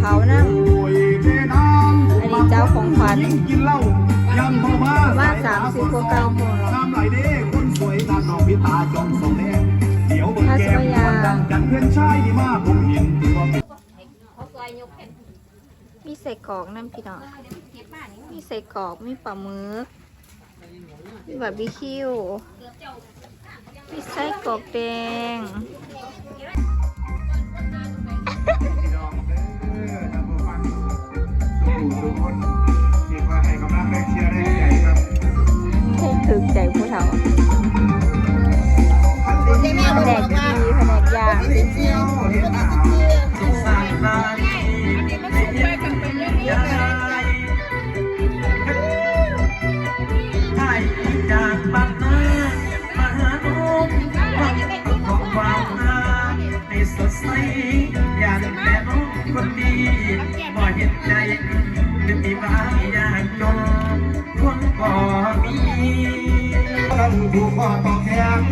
เผานะอันนี้เจ้าของขวัญว่าสามสิบกว่าเก้าหมดถ้าสวยยามีใส่กอกน้ำนพี่น้องมีใส่กอกมีปลามือมีบาร์บีคิวมีไส้กอกแดง ยางจนคนบ่มีนั่นผู้พ่อต่อแขน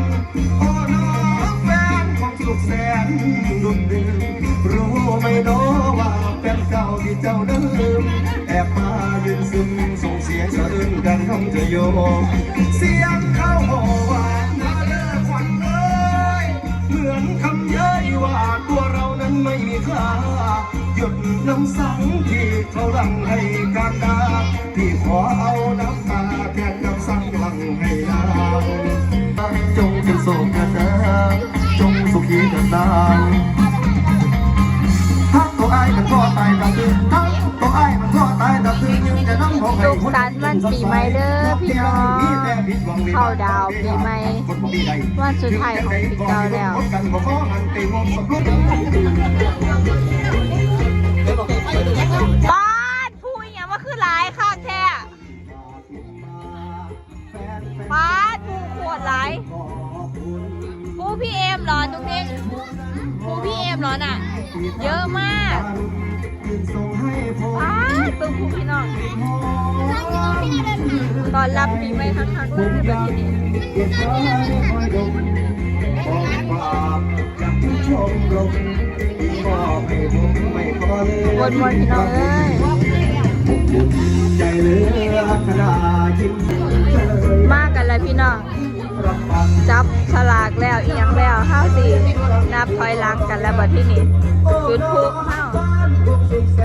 พ่อน้องแฟนของสุขแสนดุดดื่มรู้ไหมน้อว่าเป็นเก่าที่เจ้าเดิมแอบมายืนซึมส่งเสียงสะอื้นกันของเธอโยมเสียงเข้าหอว่านาเลิกขวัญเอ้ยเหมือนคำเย้ยว่าตัวเรานั้นไม่มีค่า หยดน้ำสังที่เขาลังให้การดาที่ขอเอาน้ำตาแทนกับสังลังให้ดาวจงเป็นโสกันนะจงสุขีกันนานทักตัวไอ้มันก็ตายดับตื่นทักตัวไอ้มันก็ตายดับตื่นยังจะนั่งห้องให้สุขสันวันปีใหม่เด้อพี่น้องเข้าดาวปีใหม่วันสุดท้ายของปีเก่าแล้ว พี่เอมเหรอทุกทีผู้พี่เอมเหรอน่ะ เยอะมากบ้านเป็นผู้พี่น้องตอนรับปีใหม่ทั้งทั้งเลยแบบนี้วนวนพี่น้องเอ้ยใจเลือขนาดยิ้มมากันเลยพี่น้องจับฉลา แล้วเอียงแล้วห้าสินับถอยหลังกันแล้วบัดที่นี้จุดพลุเฮาสุขแส